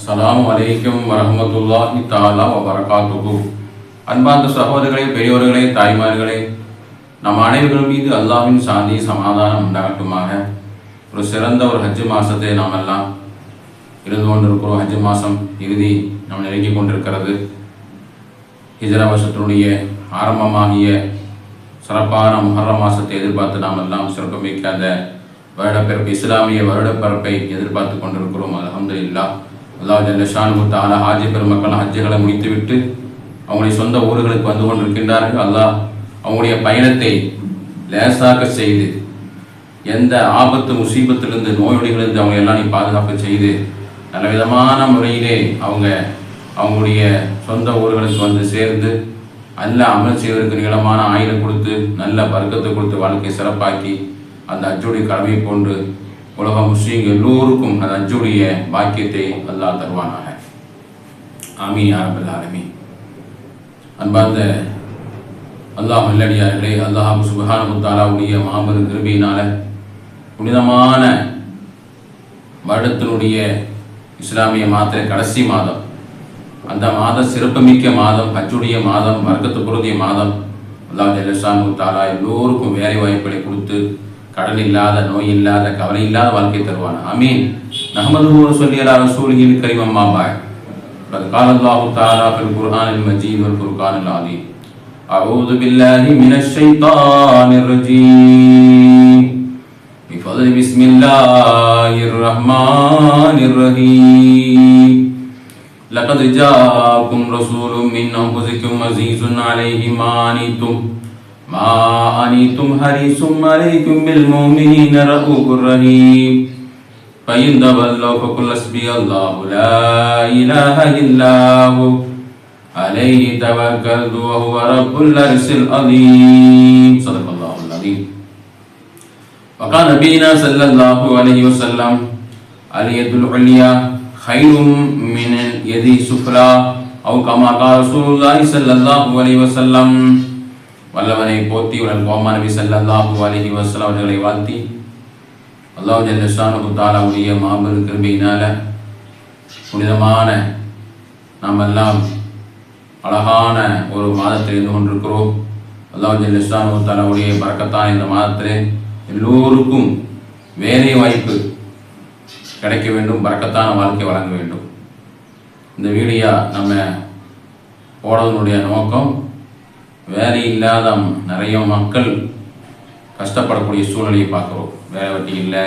அஸ்லாம் வலைக்கம் வரஹ்மத்துல்லாஹி தாலா வரகாத்துகு அன்பார்ந்த சகோதரர்களே பெரியோர்களே தாய்மார்களே நம் அனைவர்கள் மீது அல்லாஹ்வின் சாந்தி சமாதானம் உண்டாகட்டுமாக. ஒரு சிறந்த ஒரு ஹஜ்ஜு மாசத்தை நாம் எல்லாம் இருந்து கொண்டிருக்கிறோம். ஹஜ்ஜு மாதம் இறுதி நாம் நெருங்கி கொண்டிருக்கிறது. ஹிஜரா வருஷத்தினுடைய ஆரம்பமாகிய சிறப்பான முஹர்ர மாசத்தை எதிர்பார்த்து நாம் எல்லாம் சிறப்புமிக்க அந்த வருடப்பிறப்பு இஸ்லாமிய வருடப்பிறப்பை எதிர்பார்த்து கொண்டிருக்கிறோம். அல்ஹம்துலில்லாஹ். அல்லாஹ் ஜல்லஷானு தான ஹாஜி பெருமக்கள் ஹஜ்ஜுகளை முடித்துவிட்டு அவங்களுடைய சொந்த ஊர்களுக்கு வந்து கொண்டிருக்கின்றார்கள். அல்லாஹ் அவங்களுடைய பயணத்தை லேசாக செய்து எந்த ஆபத்து முசீபத்திலிருந்து நோயொடிகளிலிருந்து அவங்க எல்லாம் நீ பாதுகாப்பு செய்து நல்ல விதமான முறையிலே அவங்க அவங்களுடைய சொந்த ஊர்களுக்கு வந்து சேர்ந்து நல்ல அமல் செய்வதற்கு நீளமான ஆயுதம் கொடுத்து நல்ல வர்க்கத்தை கொடுத்து வாழ்க்கையை சிறப்பாக்கி அந்த அச்சுடைய கடமையை கொண்டு உலக முஸ்லீம் எல்லோருக்கும் அந்த அஞ்சுடைய பாக்கியத்தை அல்லாஹ் தருவானாக. ஆமீ ஆரம்பில் ஆரம்பி அன்பார்ந்த அல்லாஹ் மல்லடியார்களே அல்லாஹ் சுபஹானு முத்தாலாவுடைய மாபெரும் கிருபையினால புனிதமான வருடத்தினுடைய இஸ்லாமிய மாத கடைசி மாதம் அந்த மாதம் சிறப்புமிக்க மாதம் ஹஜ்ஜுடைய மாதம் வர்க்கத்து பொருந்திய மாதம் அல்லாஹ் ஜல்லஷானு தாலா எல்லோருக்கும் வேலை வாய்ப்புகளை கொடுத்து கடன் இல்லாத நோய் இல்லாத கவலை இல்லாத வாழ்க்கை தருவான் அமீன் நஹமது சொல்லி அலா ரசூலின் கரீம் அம்மா பாய் قد قال الله تعالى في القرآن المجيد والفرقان العظيم أعوذ بالله من الشيطان الرجيم بفضل بسم الله الرحمن الرحيم لقد جاءكم رسول من أنفسكم عزيز عليه ما أنيتم ما أنيتم حريص عليكم بالمؤمنين رؤوف رحيم. فإن تولوا فقل حسبي الله لا إله إلا هو. عليه توكلت وهو رب العرش العظيم. صدق الله العظيم. وقال نبينا صلى الله عليه وسلم اليد العليا خير من اليد السفلى. أو كما قال رسول الله صلى الله عليه وسلم வல்லவனை போத்தி உடன் கோமா நபி ஸல்லல்லாஹு அலைஹி வஸல்லம் அவர்களை வாழ்த்தி அல்லாஹ் ஜல்லஷானு தாலாவுடைய மாபெரும் கிருமையினால் புனிதமான நாம் எல்லாம் அழகான ஒரு மாதத்தில் இருந்து கொண்டிருக்கிறோம். அல்லாஹ் ஜல்லஷானு தாலாவுடைய பறக்கத்தான் இந்த மாதத்தில் எல்லோருக்கும் வேலை வாய்ப்பு கிடைக்க வேண்டும் பறக்கத்தான வாழ்க்கை வழங்க வேண்டும். இந்த வீடியோ நம்ம போடுறதனுடைய நோக்கம் வேலை இல்லாத நிறைய மக்கள் கஷ்டப்படக்கூடிய சூழ்நிலையை பார்க்குறோம். வேலை வட்டி இல்லை.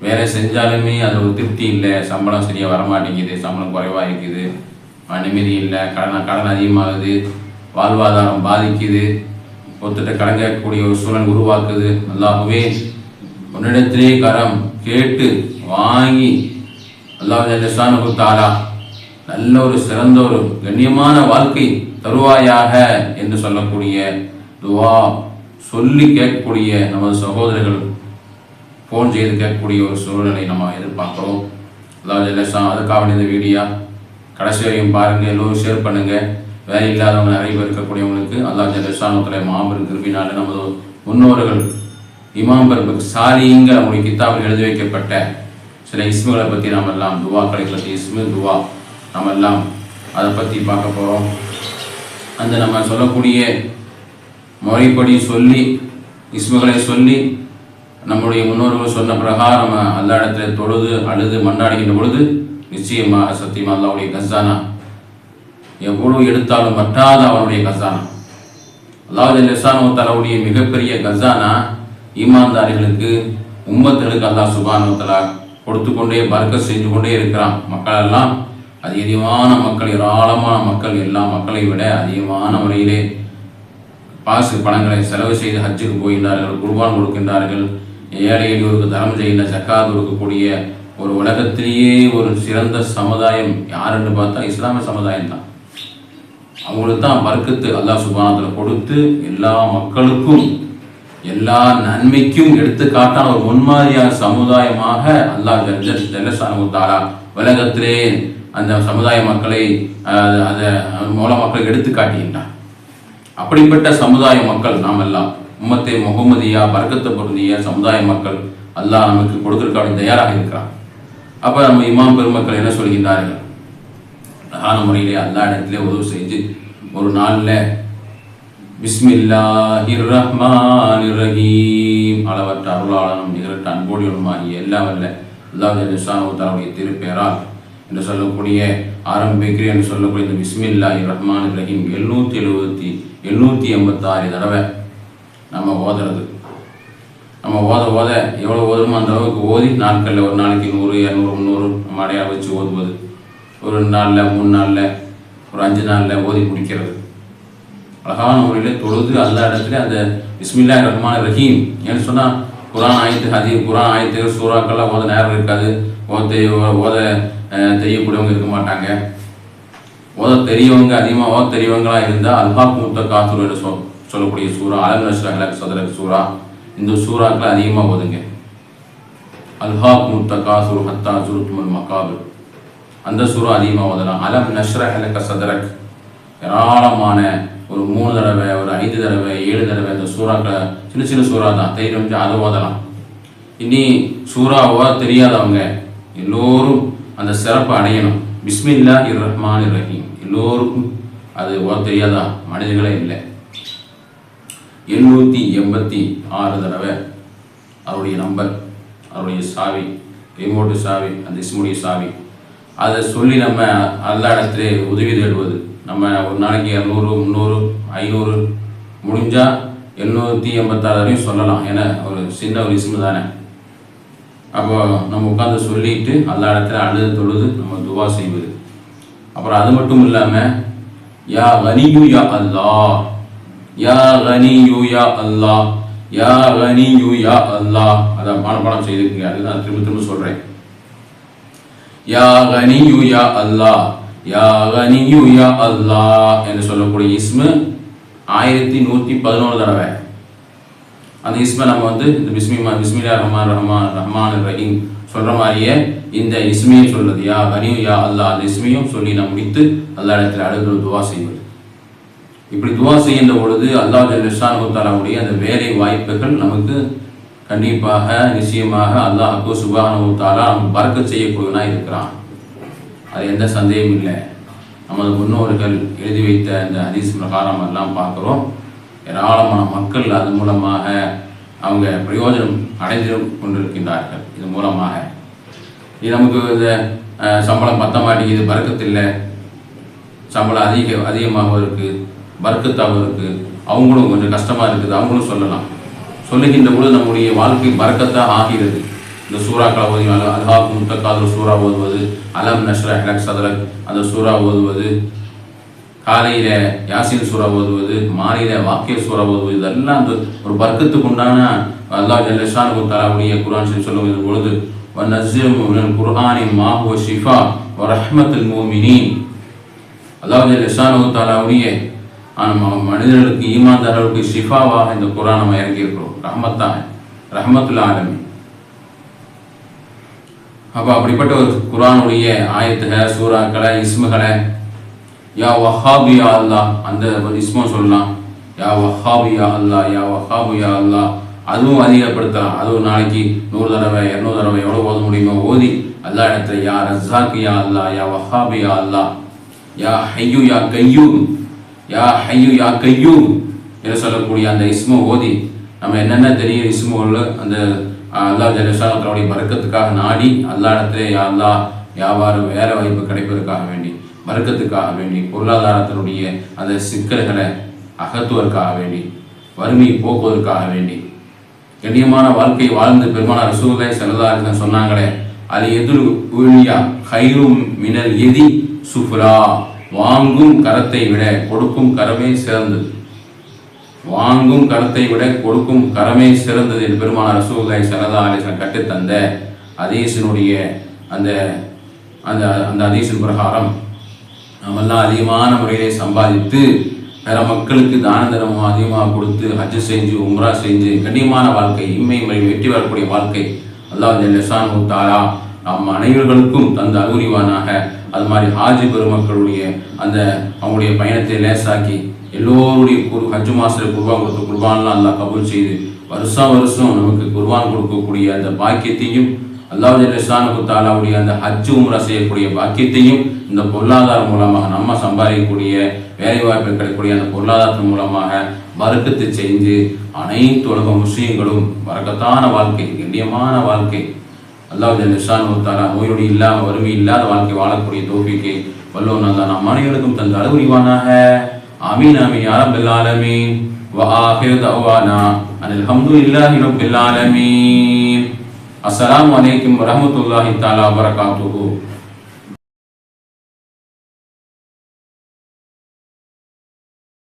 வேலை செஞ்சாலுமே அது ஒரு திருப்தி இல்லை. சம்பளம் சரியாக வரமாட்டேங்குது. சம்பளம் குறைவாக இருக்குது. அனுமதி நிம்மதி இல்லை. கடன் கடன் அதிகமாகுது. வாழ்வாதாரம் பாதிக்குது. ஒருத்தட்ட கடன் கேட்கக்கூடிய ஒரு சூழல் உருவாக்குது. நல்லாகவே உன்னிடத்திலே கரம் கேட்டு வாங்கி அல்லாஹ் ஜல்லஷானு கொடுத்தாரா நல்ல ஒரு சிறந்த ஒரு கண்ணியமான வாழ்க்கை தருவாயாக என்று சொல்லக்கூடிய துவா சொல்லி கேட்கக்கூடிய நமது சகோதரர்கள் ஃபோன் செய்து கேட்கக்கூடிய ஒரு சூழ்நிலை நம்ம எதிர்பார்க்குறோம். அதாவது எல்லாம் அதுக்காக இந்த வீடியோ கடைசி வரையும் பாருங்கள் எல்லோரும் ஷேர் பண்ணுங்கள் வேலை இல்லாதவங்க நிறைய பேர் இருக்கக்கூடியவங்களுக்கு அல்லாஹ் ஜல்லஷானுடைய மாபெரும் கிருபினால நமது முன்னோர்கள் இமாம் பர்பக் சாலிங்கிற அவங்களுடைய கித்தாபில் எழுதி வைக்கப்பட்ட சில இஸ்முகளை பற்றி நாம் எல்லாம் துவாக்களை கிடைக்கிறது இஸ்மு துவா. நம்ம எல்லாம் அதை பற்றி பார்க்க போகிறோம் அந்த நம்ம சொல்லக்கூடிய முறைப்படி சொல்லி இஸ்முகளை சொல்லி நம்முடைய முன்னோர்கள் சொன்ன பிரகாரம் அல்லா இடத்துல தொழுது அழுது மண்டாடுகின்ற பொழுது நிச்சயமாக சத்தியமாக அல்லாவுடைய கசானா. எவ்வளவு எடுத்தாலும் வட்டாத அவனுடைய கசானா. அல்லாவது லெசானோ தலாவுடைய மிகப்பெரிய கசானா ஈமான்தாரிகளுக்கு உம்மத்தலுக்கு அல்லாஹ் சுபானோ தலா கொடுத்து கொண்டே பறக்க செஞ்சு கொண்டே இருக்கிறான். மக்களெல்லாம் அதிகமான மக்கள் ஏராளமான மக்கள் எல்லா மக்களை விட அதிகமான முறையிலே பாசு பணங்களை செலவு செய்து ஹஜ்ஜுக்கு போகின்றார்கள் குர்பான் கொடுக்கின்றார்கள். ஏழை எளியோருக்கு தரம் செய்கின்ற ஜக்காத் கொடுக்கக்கூடிய ஒரு உலகத்திலேயே ஒரு சிறந்த சமுதாயம் யாருன்னு பார்த்தா இஸ்லாமிய சமுதாயம் தான் அவங்களுக்கு தான் வர்க்கத்து அல்லாஹ் சுபானத்தில் கொடுத்து எல்லா மக்களுக்கும் எல்லா நன்மைக்கும் எடுத்துக்காட்டான ஒரு முன்மாதிரியான சமுதாயமாக அல்லாஹ் ஜல்லசானு தாரா உலகத்திலே அந்த சமுதாய மக்களை அதை மூல மக்களுக்கு எடுத்து காட்டுகின்றான் அப்படிப்பட்ட சமுதாய மக்கள் நாம் எல்லாம் உம்மத்தை முகமதியா பறக்கத்தை பொருந்திய சமுதாய மக்கள் அல்லாஹ் நமக்கு கொடுக்கறதுக்காக தயாராக இருக்கிறான். அப்போ நம்ம இமாம் பெருமக்கள் என்ன சொல்கின்றார்கள்? அழகான முறையிலே எல்லா இடத்துல உதவு செஞ்சு ஒரு நாளில் பிஸ்மில்லாஹிர் ரஹ்மான் ரஹீம் அளவற்ற அருளாளனும் நிகரற்ற அன்போடியுமாகிய எல்லாம் வல்ல அல்லாஹ் ஜல்லுடைய திருப்பெயரால் என்று சொல்லக்கூடிய ஆரம்பிக்கிறேன் என்று சொல்லக்கூடிய இந்த பிஸ்மில்லாஹி ரஹ்மான் ரஹீம் எழுநூற்றி எழுபத்தி எழுநூற்றி எண்பத்தாறு தடவை நம்ம ஓதுறது. நம்ம ஓத ஓத எவ்வளோ ஓதுமோ அந்த அளவுக்கு ஓதி நாட்களில் ஒரு நாளைக்கு நூறு இரநூறு முந்நூறு நம்ம அடையாளம் வச்சு ஓதுவது. ஒரு ரெண்டு நாளில் மூணு நாளில் ஒரு அஞ்சு நாளில் ஓதி முடிக்கிறது. அழகான முறையில் தொழுது அந்த இடத்துல அந்த பிஸ்மில்லா ரஹ்மான் ரஹீம் ஏன்னு சொன்னால் குரான் ஆயத்து ஹதி குரான் ஆயத்து சூறாக்கெல்லாம் ஓத நேரம் இருக்காது. ஓத ஓத தெரியக்கூடியவங்க இருக்க மாட்டாங்க. ஓத தெரியவங்க அதிகமாக ஓத தெரியவங்களாக இருந்தால் அல்ஹாக் முத்த காத்துரு சொ சொல் சொல்லக்கூடிய சூறா அலம் நஷ்ரா சதரக் சூறா. இந்த சூறாக்களை அதிகமாக ஓதுங்க. அல்ஹாக் முத்த காசுரு ஹத்தா சுருத்துமல் மக்காபு அந்த சூறா அதிகமாக ஓதலாம். அலம் நஷ்ரா ஹலக்க சதரக். ஏராளமான ஒரு மூணு தடவை ஒரு ஐந்து தடவை ஏழு தடவை அந்த சூறாக்களை சின்ன சின்ன சூறா தான் தைரியம் அதை ஓதலாம். இனி சூறா ஓத தெரியாதவங்க எல்லோரும் அந்த சிறப்பை அடையணும். பிஸ்மில்லா இர் ரஹ்மான் ரஹீம் எல்லோருக்கும் அது ஓத தெரியாதா மனிதர்களே இல்லை. எண்ணூற்றி எண்பத்தி ஆறு தடவை அவருடைய நம்பர் அவருடைய சாவி ரிமோட்டு சாவி அந்த இஸ்முடைய சாவி அதை சொல்லி நம்ம எல்லா இடத்துல உதவி தேடுவது. நம்ம ஒரு நாளைக்கு இரநூறு முந்நூறு ஐநூறு முடிஞ்சால் எண்ணூற்றி எண்பத்தாறு வரையும் சொல்லலாம். ஏன்னா ஒரு சின்ன ஒரு இஸ்மு தானே. அப்போ நம்ம உட்காந்து சொல்லிட்டு அந்த இடத்துல அழுது தொழுது நம்ம துவா செய்வது. அப்புறம் அது மட்டும் இல்லாமல் யா கனியு யா அல்லாஹ் யா கனியு யா அல்லாஹ் யா கனியு யா அல்லாஹ் அதை மனப்பாடம் செய்திருக்கீங்க அது நான் திரும்ப திரும்ப சொல்கிறேன் யா கனியு யா அல்லாஹ் யா கனியு யா அல்லாஹ் என்று சொல்லக்கூடிய இஸ்மு ஆயிரத்தி நூற்றி பதினோரு தடவை. அந்த இஸ்மை நம்ம வந்து இந்த பிஸ்மிமா பிஸ்மிலா ரஹ்மான் ரஹ்மான் ரஹ்மான் ரஹீம் சொல்கிற மாதிரியே இந்த இஸ்மையும் சொல்றது. யா கனியும் யா அல்லாஹ். அந்த இஸ்மையும் சொல்லி நான் முடித்து அல்லா இடத்துல அழுகிற துவா செய்வது. இப்படி துவா செய்கின்ற பொழுது அல்லாஹ் ஜல்லிஷானுத்தாலாவுடைய அந்த வேலை வாய்ப்புகள் நமக்கு கண்டிப்பாக நிச்சயமாக அல்லாஹுக்கு சுபானுத்தாலா நமக்கு பறக்க செய்யக்கூடியவனாக இருக்கிறான். அது எந்த சந்தேகமும் இல்லை. நமது முன்னோர்கள் எழுதி வைத்த அந்த ஹதீஸ் பிரகாரம் எல்லாம் பார்க்குறோம். ஏராளமான மக்கள் அது மூலமாக அவங்க பிரயோஜனம் அடைந்து கொண்டிருக்கின்றார்கள். இது மூலமாக. இது நமக்கு இந்த சம்பளம் பத்த மாட்டேங்குது பறக்கத்தில்லை சம்பளம் அதிக அதிகமாகவும் இருக்குது பறக்கத்தாகவும் இருக்குது அவங்களும் கொஞ்சம் கஷ்டமாக இருக்குது அவங்களும் சொல்லலாம். சொல்லுகின்ற பொழுது நம்முடைய வாழ்க்கை பறக்கத்தாக ஆகிறது. இந்த சூறாக்களை ஓதி அல்ஹாக் முத்தக்காதர் சூறா ஓதுவது அலம் நஷ்ரா ஹலக் சதலக் அந்த சூறா ஓதுவது காலையில யாசின் சூறா ஓதுவது மாலையில் வாக்கிய சூறா ஓதுவது இதெல்லாம் அந்த ஒரு பர்க்கத்துக்கு உண்டான அல்லா ஜல்லஷான் தலாவுடைய குரான் சொல்லும் சொல்லும் பொழுது வநஸ்ஸிமு மினல் குர்ஆனி மா ஹுவ ஷிஃபா வ ரஹ்மத்துல் முஃமினீன் அல்லாஹ் ஜல்லஷான் தலாவுடைய நம்ம மனிதர்களுக்கு ஈமான்தாரர்களுக்கு ஷிஃபாவாக இந்த குரான் நம்ம இறங்கியிருக்கிறோம் ரஹ்மத்தாக ரஹமத்துல் ஆலமி அப்போ அப்படிப்பட்ட ஒரு குரானுடைய ஆயத்துகளை சூறாக்களை இஸ்முகளை யா வஹாபு யா அல்லாஹ். அந்த ஒரு இஸ்மம் சொல்லலாம். யா வஹாபு யா அல்லாஹ் யா வஹாபு யா அல்லாஹ். அதுவும் அதிகப்படுத்தலாம். அதுவும் நாளைக்கு நூறு தடவை இரநூறு தடவை எவ்வளோ ஓத முடியுமோ ஓதி அல்லா இடத்துல யா ரஸாக் யா அல்லாஹ் யா வஹாபு யா யா ஹையு யா கையூம். யா ஹையு யா கையூம் என்று சொல்லக்கூடிய அந்த இஸ்மோ ஓதி நம்ம என்னென்ன தெரியும் இஸ்முகள் அந்த அல்லாஹ் ஜலசாலத்தினுடைய பறக்கத்துக்காக நாடி அல்லா இடத்துல யா அல்லா வியாபாரம் வேலை வாய்ப்பு கிடைப்பதற்காக வேண்டி. வர்க்கத்துக்காக வேண்டி பொருளாதாரத்தினுடைய அந்த சிக்கல்களை அகத்துவதற்காக வேண்டி வறுமையை போக்குவதற்காக வேண்டி. கண்ணியமான வாழ்க்கை வாழ்ந்து பெருமான ரசூலை செல்லதாக சொன்னாங்களே அது எதிர் ஊழியா கயிறும் மினல் எதி சுஃப்ரா வாங்கும் கரத்தை விட கொடுக்கும் கரமே சிறந்தது. வாங்கும் கரத்தை விட கொடுக்கும் கரமே சிறந்தது என்று பெருமான ரசூலை செல்லதா அலிசன் கற்றுத்தந்த அதீசனுடைய அந்த அந்த அந்த அதீசின் பிரகாரம். நாமெல்லாம் அதிகமான முறையிலே சம்பாதித்து வேற மக்களுக்கு தான தர்மம் அதிகமாக கொடுத்து ஹஜ் செஞ்சு உம்ரா செஞ்சு கண்ணியமான வாழ்க்கை இம்மை முறை வெற்றி வரக்கூடிய வாழ்க்கை அல்லாஹ் லெசான் முத்தாரா நம் அனைவர்களுக்கும் தந்த அறிவுரிவானாக அது மாதிரி ஹாஜி பெருமக்களுடைய அந்த அவங்களுடைய பயணத்தை லேசாக்கி எல்லோருடைய குரு ஹஜ் மாஸ்டர் குர்பான் கொடுத்த குர்பான்லாம் அல்லாஹ் கபூல் செய்து வருஷம் வருஷம் நமக்கு குர்பான் கொடுக்கக்கூடிய அந்த பாக்கியத்தையும் அல்லாஹ் ஜல்லிஸ்லானுக்கு தாலாவுடைய அந்த ஹஜ்ஜு உம்ரா செய்யக்கூடிய பாக்கியத்தையும் இந்த பொருளாதாரம் மூலமாக நம்ம சம்பாதிக்கக்கூடிய வேலை வாய்ப்பு கிடைக்கக்கூடிய அந்த பொருளாதாரத்தின் மூலமாக வர்க்கத்தை செஞ்சு அனைத்து உலக முஸ்லீம்களும் வரக்கத்தான வாழ்க்கை கண்ணியமான வாழ்க்கை அல்லாஹ் ஜல்லிஸ்லானு தாலா நோயோடு இல்லாமல் வறுமை இல்லாத வாழ்க்கை வாழக்கூடிய தோஃபிக்கு வல்லோன் அல்லா நம் அனைவருக்கும் தந்த அளவுரிவானாக ஆமீன் ஆமீன் யா ரப்பல் ஆலமீன் وآخر دعوانا أن الحمد لله رب العالمين அஸ்லாம் வலைக்கம் வரமத்துல்லாஹி தாலா வரகாத்துஹூ